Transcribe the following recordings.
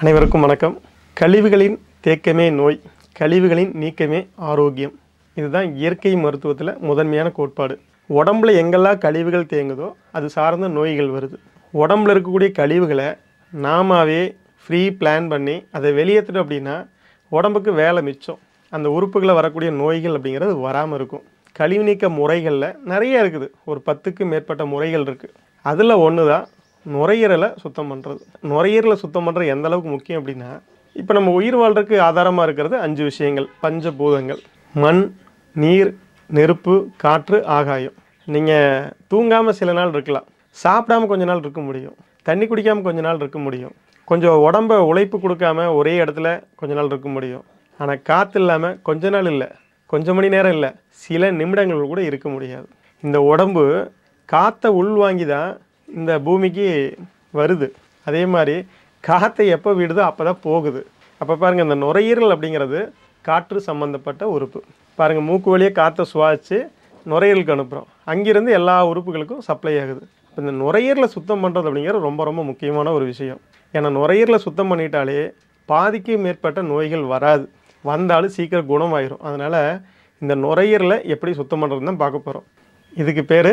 அனைவருக்கும் வணக்கம். கழிவுகளின் தேக்கமே நோய் கழிவுகளின் நீக்கமே ஆரோக்கியம். இதுதான் இயற்கை மருத்துவத்தில் முதன்மையான கோட்பாடு. உடம்புல எங்கெல்லாம் கழிவுகள் தேங்குதோ அது சார்ந்த நோய்கள் வருது. உடம்புல இருக்கக்கூடிய கழிவுகளை நாமாவே ஃப்ரீ பிளான் பண்ணி அதை வெளியேற்றோம் அப்படின்னா உடம்புக்கு வேலை மிச்சம். அந்த உறுப்புகளை வரக்கூடிய நோய்கள் அப்படிங்கிறது வராமல் இருக்கும். கழிவு நீக்க முறைகளில் நிறைய இருக்குது. ஒரு பத்துக்கு மேற்பட்ட முறைகள் இருக்குது அதில் ஒன்று தான் நுரையீரலை சுத்தம் பண்ணுறது நுரையீரலை சுத்தம் பண்ணுறது எந்த அளவுக்கு முக்கியம் அப்படின்னா இப்போ நம்ம உயிர் வாழ்றதுக்கு ஆதாரமாக இருக்கிறது அஞ்சு விஷயங்கள். பஞ்சபூதங்கள். மண் நீர் நெருப்பு காற்று ஆகாயம். நீங்கள் தூங்காமல் சில நாள் இருக்கலாம். சாப்பிடாம கொஞ்ச நாள் இருக்க முடியும். தண்ணி குடிக்காமல் கொஞ்ச நாள் இருக்க முடியும். கொஞ்சம் உடம்ப உழைப்பு கொடுக்காம ஒரே இடத்துல கொஞ்ச நாள் இருக்க முடியும். ஆனால் காற்று இல்லாமல் கொஞ்ச நாள் இல்லை கொஞ்சம் மணி நேரம் இல்லை சில நிமிடங்கள் கூட இருக்க முடியாது. இந்த உடம்பு காற்றை உள்வாங்கி தான் இந்த பூமிக்கு வருது. அதே மாதிரி காற்றை எப்போ விடுதோ அப்போ தான் போகுது. அப்போ பாருங்கள் இந்த நுரையீரல் அப்படிங்கிறது காற்று சம்மந்தப்பட்ட உறுப்பு. பாருங்கள் மூக்கு வழியே காற்றை சுவாசித்து நுரையீரலுக்கு அனுப்புகிறோம் அங்கிருந்து எல்லா உறுப்புகளுக்கும் சப்ளை ஆகுது. இப்போ இந்த நுரையீரலை சுத்தம் பண்ணுறது அப்படிங்கிறது ரொம்ப ரொம்ப முக்கியமான ஒரு விஷயம். ஏன்னா நுரையீரலை சுத்தம் பண்ணிட்டாலே பாதிக்கு மேற்பட்ட நோய்கள் வராது. வந்தாலும் சீக்கிரம் குணமாயிரும். அதனால் இந்த நுரையீரலை எப்படி சுத்தம் பண்ணுறதுன்னு தான் பார்க்க போகிறோம் இதுக்கு பேர்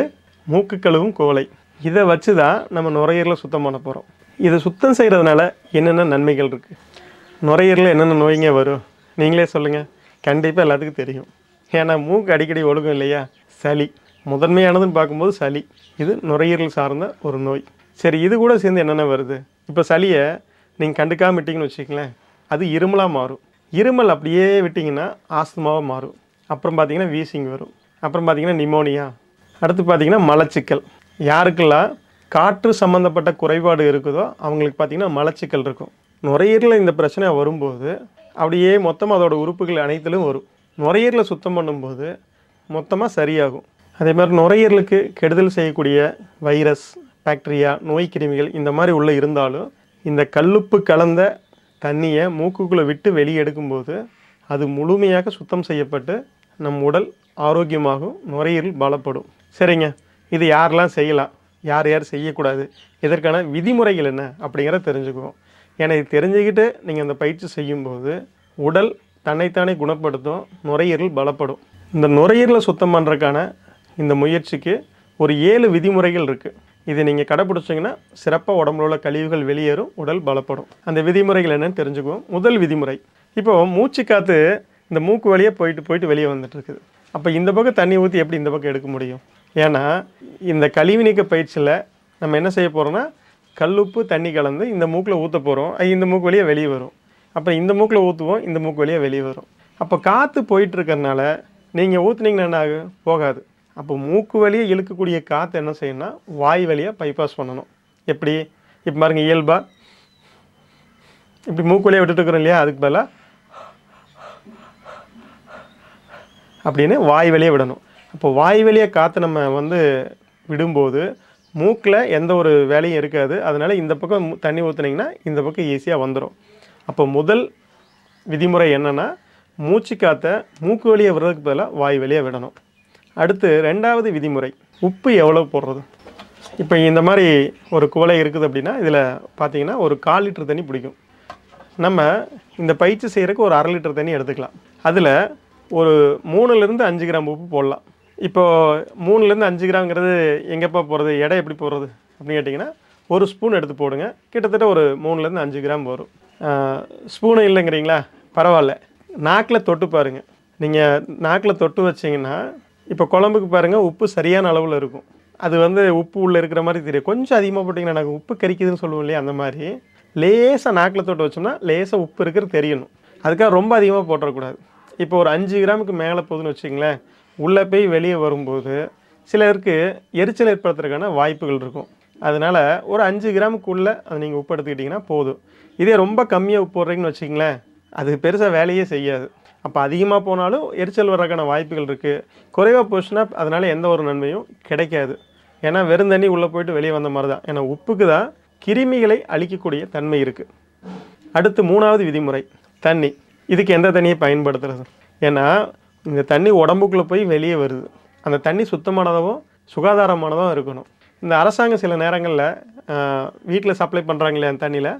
மூக்கு கழுவும் கோலை. இதை வச்சு தான் நம்ம நுரையீரலை சுத்தம் பண்ண போகிறோம் இதை சுத்தம் செய்கிறதுனால என்னென்ன நன்மைகள் இருக்குது நுரையீரலில் என்னென்ன நோய்ங்க வரும்? நீங்களே சொல்லுங்கள் கண்டிப்பாக எல்லாத்துக்கும் தெரியும். ஏன்னா மூக்கு அடிக்கடி ஒழுகும் இல்லையா? சளி. முதன்மையானதுன்னு பார்க்கும்போது சளி. இது நுரையீரல் சார்ந்த ஒரு நோய். சரி இது கூட சேர்ந்து என்னென்ன வருது? இப்போ சளியை நீங்கள் கண்டுக்காம விட்டிங்கன்னு வச்சுக்கங்களேன் அது இருமலாக மாறும். இருமல் அப்படியே விட்டிங்கன்னா ஆஸ்துமாவாக மாறும். அப்புறம் பார்த்திங்கன்னா வீசிங் வரும். அப்புறம் பார்த்திங்கன்னா நிமோனியா. அடுத்து பார்த்தீங்கன்னா மலச்சிக்கல். யாருக்கெல்லாம் காற்று சம்மந்தப்பட்ட குறைபாடு இருக்குதோ அவங்களுக்கு பார்த்திங்கன்னா மலச்சிக்கல் இருக்கும். நுரையீரலில் இந்த பிரச்சனை வரும்போது அப்படியே மொத்தமாக அதோடய உறுப்புகள் அனைத்திலும் வரும். நுரையீரலை சுத்தம் பண்ணும்போது மொத்தமாக சரியாகும். அதே மாதிரி நுரையீரலுக்கு கெடுதல் செய்யக்கூடிய வைரஸ் பாக்டீரியா நோய் கிருமிகள் இந்த மாதிரி உள்ளே இருந்தாலும் இந்த கல்லுப்பு கலந்த தண்ணியை மூக்குக்குள்ளே விட்டு வெளியே எடுக்கும்போது அது முழுமையாக சுத்தம் செய்யப்பட்டு நம் உடல் ஆரோக்கியமாகும் நுரையீரல் பலப்படும். சரிங்க. இது யாரெல்லாம் செய்யலாம்? யார் யார் செய்யக்கூடாது? இதற்கான விதிமுறைகள் என்ன? அப்படிங்கிறத தெரிஞ்சுக்குவோம். ஏன்னா இது தெரிஞ்சுக்கிட்டு நீங்கள் அந்த பயிற்சி செய்யும்போது உடல் தன்னைத்தானே குணப்படுத்தும் நுரையீரல் பலப்படும். இந்த நுரையீரலை சுத்தம் பண்ணுறதுக்கான இந்த முயற்சிக்கு ஒரு ஏழு விதிமுறைகள் இருக்குது இதை நீங்கள் கடைப்பிடிச்சிங்கன்னா சிறப்பாக உடம்புல உள்ள கழிவுகள் வெளியேறும் உடல் பலப்படும். அந்த விதிமுறைகள் என்னென்னு தெரிஞ்சுக்குவோம். முதல் விதிமுறை. இப்போ மூச்சு காற்று இந்த மூக்கு வழியாக போயிட்டு போயிட்டு வெளியே வந்துட்டு இருக்குது. அப்போ இந்த பக்கம் தண்ணி ஊற்றி எப்படி இந்த பக்கம் எடுக்க முடியும்? ஏன்னா இந்த கழிவு நீக்க பயிற்சியில் நம்ம என்ன செய்ய போகிறோம்னா கல்லுப்பு தண்ணி கலந்து இந்த மூக்கில் ஊற்ற போகிறோம் அது இந்த மூக்கு வழியாக வெளியே வரும். அப்போ இந்த மூக்கில் ஊற்றுவோம் இந்த மூக்கு வழியாக வெளியே வரும். அப்போ காற்று போயிட்டு இருக்கறனால நீங்கள் ஊற்றுனீங்கன்னா என்ன ஆகும்? போகாது. அப்போ மூக்கு வழியாக இழுக்கக்கூடிய காற்று என்ன செய்யணும்னா வாய் வழியாக பைபாஸ் பண்ணணும். எப்படி? இப்போ பாருங்க இயல்பாக இப்படி மூக்கு வழியாக விட்டுட்டு இருக்கிறோம் இல்லையா? அதுக்கு பதிலாக அப்படின்னு வாய் வழியே விடணும். அப்போ வாய் வழியாக காற்று நம்ம வந்து விடும்போது மூக்கில் எந்த ஒரு வேலையும் இருக்காது. அதனால் இந்த பக்கம் தண்ணி ஊற்றுனீங்கன்னா இந்த பக்கம் ஈஸியாக வந்துடும் அப்போ முதல் விதிமுறை என்னென்னா மூச்சு காற்றை மூக்கு வழியை விடுறதுக்கு பதிலாக வாய் வழியாக விடணும். அடுத்து ரெண்டாவது விதிமுறை உப்பு எவ்வளோ போடுறது? இப்போ இந்த மாதிரி ஒரு குவளை இருக்குது அப்படின்னா இதில் பார்த்தீங்கன்னா ஒரு கால் லிட்டர் தண்ணி பிடிக்கும். நம்ம இந்த பயிற்சி செய்கிறக்கு ஒரு அரை லிட்டர் தண்ணி எடுத்துக்கலாம். அதில் ஒரு மூணுலேருந்து அஞ்சு கிராம் உப்பு போடலாம். இப்போது மூணுலேருந்து அஞ்சு கிராம்ங்கிறது எங்கேப்பா போகிறது எடை எப்படி போடுறது அப்படின்னு கேட்டிங்கன்னா ஒரு ஸ்பூன் எடுத்து போடுங்க. கிட்டத்தட்ட ஒரு மூணுலேருந்து அஞ்சு கிராம் வரும். ஸ்பூனு இல்லைங்கிறீங்களா? பரவாயில்ல. நாக்கில் தொட்டு பாருங்கள் நீங்கள் நாக்கில் தொட்டு வச்சிங்கன்னா இப்போ குழம்புக்கு பாருங்கள் உப்பு சரியான அளவில் இருக்கும். அது வந்து உப்பு உள்ளே இருக்கிற மாதிரி தெரியும். கொஞ்சம் அதிகமாக போட்டிங்கன்னா எனக்கு உப்பு கறிக்குதுன்னு சொல்லுவோம் இல்லையா அந்த மாதிரி. லேசாக நாக்கில் தொட்டு வச்சோம்னா லேசாக உப்பு இருக்கிறது தெரியணும். அதுக்காக ரொம்ப அதிகமாக போட்டுறக்கூடாது. இப்போ ஒரு அஞ்சு கிராமுக்கு மேலே போகுதுன்னு வச்சுங்களேன் உள்ளே போய் வெளியே வரும்போது சிலருக்கு எரிச்சல் ஏற்படுத்துறதுக்கான வாய்ப்புகள் இருக்கும். அதனால் ஒரு அஞ்சு கிராமுக்குள்ளே அதை நீங்கள் உப்பு எடுத்துக்கிட்டிங்கன்னா போதும். இதே ரொம்ப கம்மியாக உப்பு போடுறீங்கன்னு வச்சிங்களேன் அது பெருசாக வேலையே செய்யாது. அப்போ அதிகமாக போனாலும் எரிச்சல் வர்றதுக்கான வாய்ப்புகள் இருக்குது குறைவாக போச்சுன்னா அதனால் எந்த ஒரு நன்மையும் கிடைக்காது. ஏன்னா வெறும் தண்ணி உள்ளே போயிட்டு வெளியே வந்த மாதிரி தான். ஏன்னா உப்புக்கு தான் கிருமிகளை அழிக்கக்கூடிய தன்மை இருக்குது அடுத்து மூணாவது விதிமுறை தண்ணி. இதுக்கு எந்த தண்ணியை பயன்படுத்துறது? ஏன்னா இந்த தண்ணி உடம்புக்குள்ளே போய் வெளியே வருது. அந்த தண்ணி சுத்தமானதாகவும் சுகாதாரமானதாக இருக்கணும். இந்த அரசாங்கம் சில நேரங்களில் வீட்டில் சப்ளை பண்ணுறாங்களே அந்த தண்ணியில்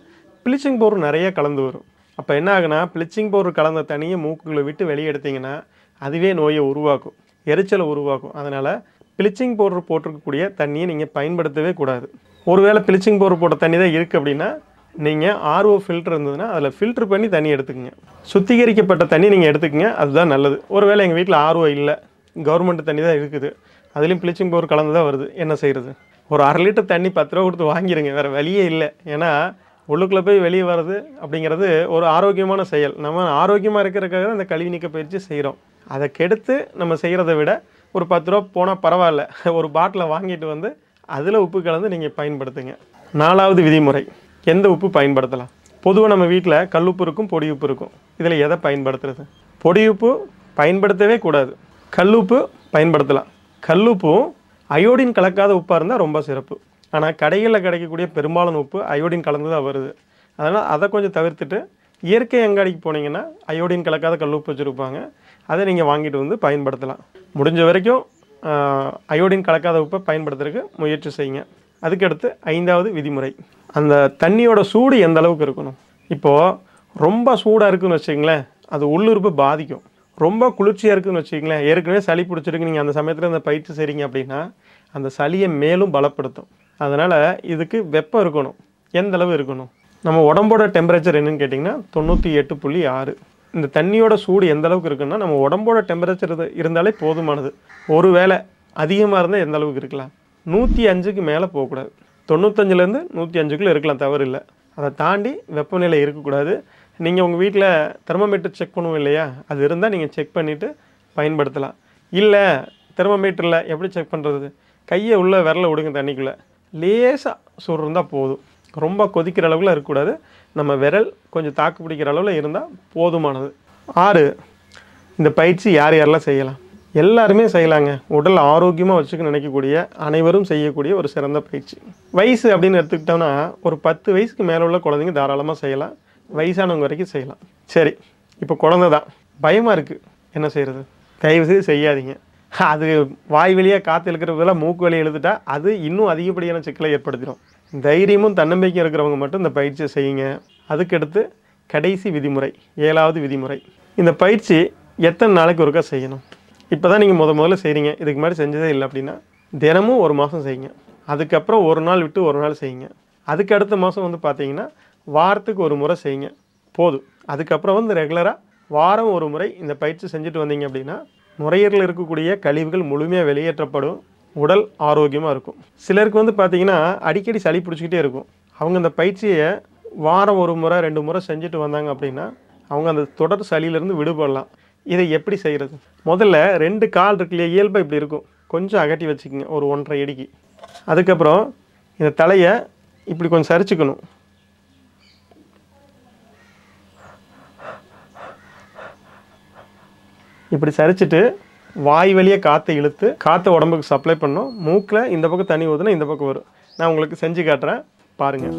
ப்ளீச்சிங் பவுடர் நிறைய கலந்து வரும். அப்போ என்ன ஆகுனா ப்ளீச்சிங் பவுடர் கலந்த தண்ணியை மூக்குகளை விட்டு வெளியே எடுத்தீங்கன்னா அதுவே நோயை உருவாக்கும் எரிச்சலை உருவாக்கும். அதனால் ப்ளீச்சிங் பவுடர் போட்டிருக்கக்கூடிய தண்ணியை நீங்கள் பயன்படுத்தவே கூடாது. ஒருவேளை ப்ளீச்சிங் பவுடர் போட்ட தண்ணி தான் இருக்குது அப்படின்னா நீங்கள் ஆர்ஓ ஃபில்ட்ரு இருந்ததுன்னா அதில் ஃபில்ட்ரு பண்ணி தண்ணி எடுத்துக்கங்க. சுத்திகரிக்கப்பட்ட தண்ணி நீங்கள் எடுத்துக்கங்க அதுதான் நல்லது. ஒருவேளை எங்கள் வீட்டில் ஆர்ஓ இல்லை கவர்மெண்ட் தண்ணி தான் இருக்குது. அதுலேயும் ப்ளீச்சிங் பவுடர் கலந்து தான் வருது. என்ன செய்கிறது ஒரு அரை லிட்டர் தண்ணி பத்து ரூபா கொடுத்து வாங்கிடுங்க வேறு வழியே இல்லை. ஏன்னா உள்ளுக்குள்ளே போய் வெளியே வர்றது அப்படிங்கிறது ஒரு ஆரோக்கியமான செயல். நம்ம ஆரோக்கியமாக இருக்கிறதுக்காக தான் இந்த கழிவு நீக்க பயிற்சி செய்கிறோம் அதை கெடுத்து நம்ம செய்கிறத விட ஒரு பத்து ரூபா போனால் பரவாயில்ல. ஒரு பாட்டிலை வாங்கிட்டு வந்து அதில் உப்பு கலந்து நீங்கள் பயன்படுத்துங்க. நாலாவது விதிமுறை. எந்த உப்பு பயன்படுத்தலாம்? பொதுவாக நம்ம வீட்டில் கல்லுப்பு இருக்கும் பொடி உப்பு இருக்கும். இதில் எதை பயன்படுத்துறது? பொடி உப்பு பயன்படுத்தவே கூடாது. கல்லுப்பு பயன்படுத்தலாம். கல்லுப்பும் அயோடின் கலக்காத உப்பாக இருந்தால் ரொம்ப சிறப்பு. ஆனால் கடைகளில் கிடைக்கக்கூடிய பெரும்பாலான உப்பு அயோடின் கலந்து தான் வருது. அதனால் அதை கொஞ்சம் தவிர்த்துட்டு இயற்கை அங்காடிக்கு போனீங்கன்னா அயோடின் கலக்காத கல்லுப்பு வச்சுருப்பாங்க. அதை நீங்கள் வாங்கிட்டு வந்து பயன்படுத்தலாம். முடிஞ்ச வரைக்கும் அயோடின் கலக்காத உப்பை பயன்படுத்துறதுக்கு முயற்சி செய்யுங்க. அதுக்கடுத்து ஐந்தாவது விதிமுறை. அந்த தண்ணியோட சூடு எந்த அளவுக்கு இருக்கணும்? இப்போது ரொம்ப சூடாக இருக்குன்னு வச்சுங்களேன் அது உள்ளுறுப்பு பாதிக்கும். ரொம்ப குளிர்ச்சியாக இருக்குன்னு வச்சுங்களேன் ஏற்கனவே சளி பிடிச்சிருக்கு நீங்கள் அந்த சமயத்தில் அந்த பயிற்சி செய்கிறீங்க அப்படின்னா அந்த சளியை மேலும் பலப்படுத்தும். அதனால் இதுக்கு வெப்பம் இருக்கணும். எந்த அளவு இருக்கணும்? நம்ம உடம்போட டெம்பரேச்சர் என்னன்னு கேட்டிங்கன்னா தொண்ணூற்றி எட்டு புள்ளி ஆறு. இந்த தண்ணியோட சூடு எந்த அளவுக்கு இருக்குன்னா நம்ம உடம்போட டெம்பரேச்சர் இருந்தாலே போதுமானது. ஒரு வேளை அதிகமாக இருந்தால் எந்த அளவுக்கு இருக்கலாம்? நூற்றி அஞ்சுக்கு மேலே போகக்கூடாது. தொண்ணூத்தஞ்சிலேருந்து நூற்றி அஞ்சுக்குள்ளே இருக்கலாம் தவறு இல்லை அதை தாண்டி வெப்பநிலை இருக்கக்கூடாது. நீங்கள் உங்கள் வீட்டில் தெர்மோமீட்டர் செக் பண்ணுவோம் இல்லையா? அது இருந்தால் நீங்கள் செக் பண்ணிவிட்டு பயன்படுத்தலாம். இல்லை தெர்மோமீட்டரில் எப்படி செக் பண்ணுறது? கையை உள்ளே விரல விடுங்க தண்ணிக்குள்ளே. லேசாக சூடு இருந்தால் போதும். ரொம்ப கொதிக்கிற அளவில் இருக்கக்கூடாது. நம்ம விரல் கொஞ்சம் தாக்கு பிடிக்கிற அளவில் இருந்தால் போதுமானது. ஆறு இந்த பயிற்சி யார் யாரெல்லாம் செய்யலாம்? எல்லாருமே செய்யலாங்க. உடல் ஆரோக்கியமாக வச்சுக்க நினைக்கக்கூடிய அனைவரும் செய்யக்கூடிய ஒரு சிறந்த பயிற்சி. வயசு அப்படின்னு எடுத்துக்கிட்டோம்னா ஒரு பத்து வயசுக்கு மேலே உள்ள குழந்தைங்க தாராளமாக செய்யலாம். வயசானவங்க வரைக்கும் செய்யலாம். சரி இப்போ குழந்த தான். பயமாக இருக்குது என்ன செய்கிறது தயவுசெய்து செய்யாதீங்க. அது வாய் வழியாக காற்று இழுக்கிறதெல்லாம் மூக்கு வழி எழுதுட்டா அது இன்னும் அதிகப்படியான சிக்கலை ஏற்படுத்திடும். தைரியமும் தன்னம்பிக்கையும் இருக்கிறவங்க மட்டும் இந்த பயிற்சியை செய்யுங்க. அதுக்கடுத்து கடைசி விதிமுறை ஏழாவது விதிமுறை. இந்த பயிற்சி எத்தனை நாளைக்கு ஒருக்கா செய்யணும்? இப்போ தான் நீங்கள் முத முதல்ல செய்கிறீங்க இதுக்கு முன்னாடி செஞ்சதே இல்லை அப்படின்னா தினமும் ஒரு மாதம் செய்யுங்க. அதுக்கப்புறம் ஒரு நாள் விட்டு ஒரு நாள் செய்யுங்க. அதுக்கு அடுத்த மாதம் வந்து பார்த்தீங்கன்னா வாரத்துக்கு ஒரு முறை செய்யுங்க. போதும். அதுக்கப்புறம் வந்து ரெகுலராக வாரம் ஒரு முறை இந்த பயிற்சி செஞ்சுட்டு வந்தீங்க அப்படின்னா நுரையீரலில் இருக்கக்கூடிய கழிவுகள் முழுமையாக வெளியேற்றப்படும். உடல் ஆரோக்கியமாக இருக்கும். சிலருக்கு வந்து பார்த்தீங்கன்னா அடிக்கடி சளி பிடிச்சிக்கிட்டே இருக்கும். அவங்க அந்த பயிற்சியை வாரம் ஒரு முறை ரெண்டு முறை செஞ்சுட்டு வந்தாங்க அப்படின்னா அவங்க அந்த தொடர் சளியிலேருந்து விடுபடலாம். இதை எப்படி செய்கிறது முதல்ல ரெண்டு கால் இருக்கு இல்லையா இயல்பாக இப்படி இருக்கும். கொஞ்சம் அகட்டி வச்சுக்கோங்க ஒரு ஒன்றரை அடிக்கு அதுக்கப்புறம் இந்த தலையை இப்படி கொஞ்சம் சரிச்சுக்கணும். இப்படி சரிச்சுட்டு வாய் வழியே காற்றை இழுத்து காற்றை உடம்புக்கு சப்ளை பண்ணும் மூக்கில் இந்த பக்கம் தண்ணி ஊற்றுனா இந்த பக்கம் வரும். நான் உங்களுக்கு செஞ்சு காட்டுறேன். பாருங்கள்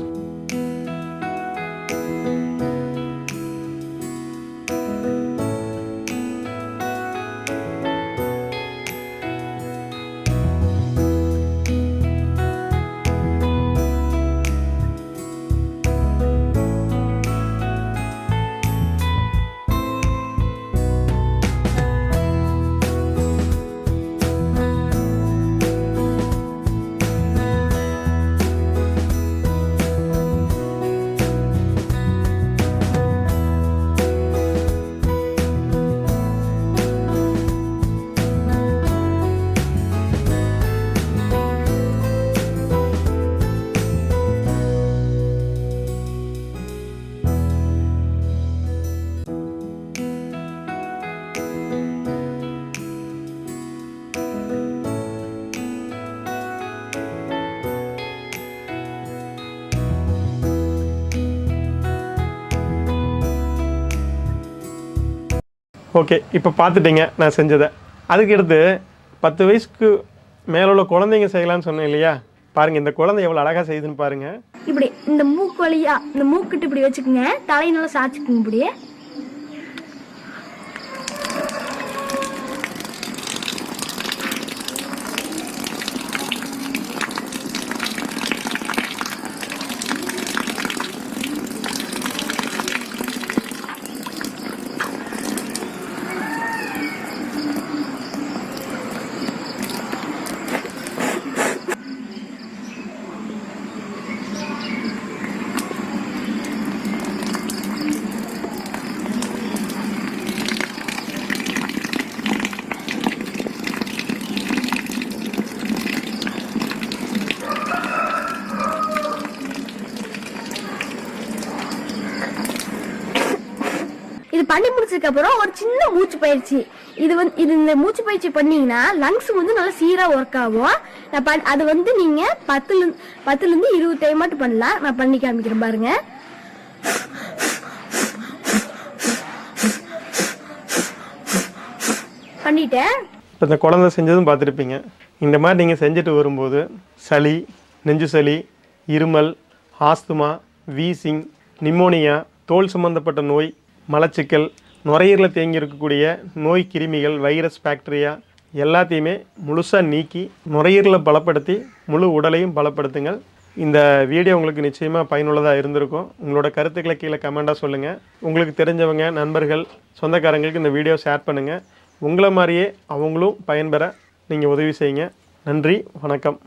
ஓகே இப்போ பார்த்துட்டீங்க நான் செஞ்சதை. அதுக்கு அடுத்து பத்து வயசுக்கு மேலே உள்ள குழந்தைங்க செய்யலாம்னு சொன்னேன் இல்லையா? பாருங்கள் இந்த குழந்தை எவ்வளோ அழகாக செய்யுதுன்னு பாருங்கள் இப்படி இந்த மூக்கு வழியா இந்த மூக்கிட்டு இப்படி வச்சுக்கோங்க தலையை நல்லா சாய்ச்சிக்கோங்க பண்ணி முடிச்சதுக்கு அப்புறம் ஒரு சின்ன மூச்சு பயிற்சி. இது வந்து இது இந்த மூச்சு பயிற்சி பண்ணீங்கன்னா லங்ஸ் வந்து நல்லா சீரா ஒர்க் ஆகும். நான் அது வந்து நீங்க பத்துல பத்துலேருந்து பத்துல இருந்து இருபது டைம் மட்டும் பண்ணலாம். நான் பண்ணி காமிக்கிறேன் பாருங்க. பண்ணிட்டேன். இப்போ இந்த குழந்தை செஞ்சதும் பார்த்துருப்பீங்க. இந்த மாதிரி நீங்கள் செஞ்சுட்டு வரும்போது சளி நெஞ்சு சளி இருமல் ஆஸ்துமா வீசிங் நிமோனியா தோல் சம்பந்தப்பட்ட நோய் மலச்சிக்கல் நுரையீரலில் தேங்கி இருக்கக்கூடிய நோய் கிருமிகள் வைரஸ் பாக்டீரியா எல்லாத்தையுமே முழுசாக நீக்கி நுரையீரலை பலப்படுத்தி முழு உடலையும் பலப்படுத்துங்கள். இந்த வீடியோ உங்களுக்கு நிச்சயமாக பயனுள்ளதாக இருந்திருக்கும். உங்களோட கருத்துக்களை கீழே கமெண்டாக சொல்லுங்கள் உங்களுக்கு தெரிஞ்சவங்க நண்பர்கள் சொந்தக்காரங்களுக்கு இந்த வீடியோ ஷேர் பண்ணுங்கள் உங்களை மாதிரியே அவங்களும் பயன்பெற நீங்கள் உதவி செய்யுங்க. நன்றி வணக்கம்.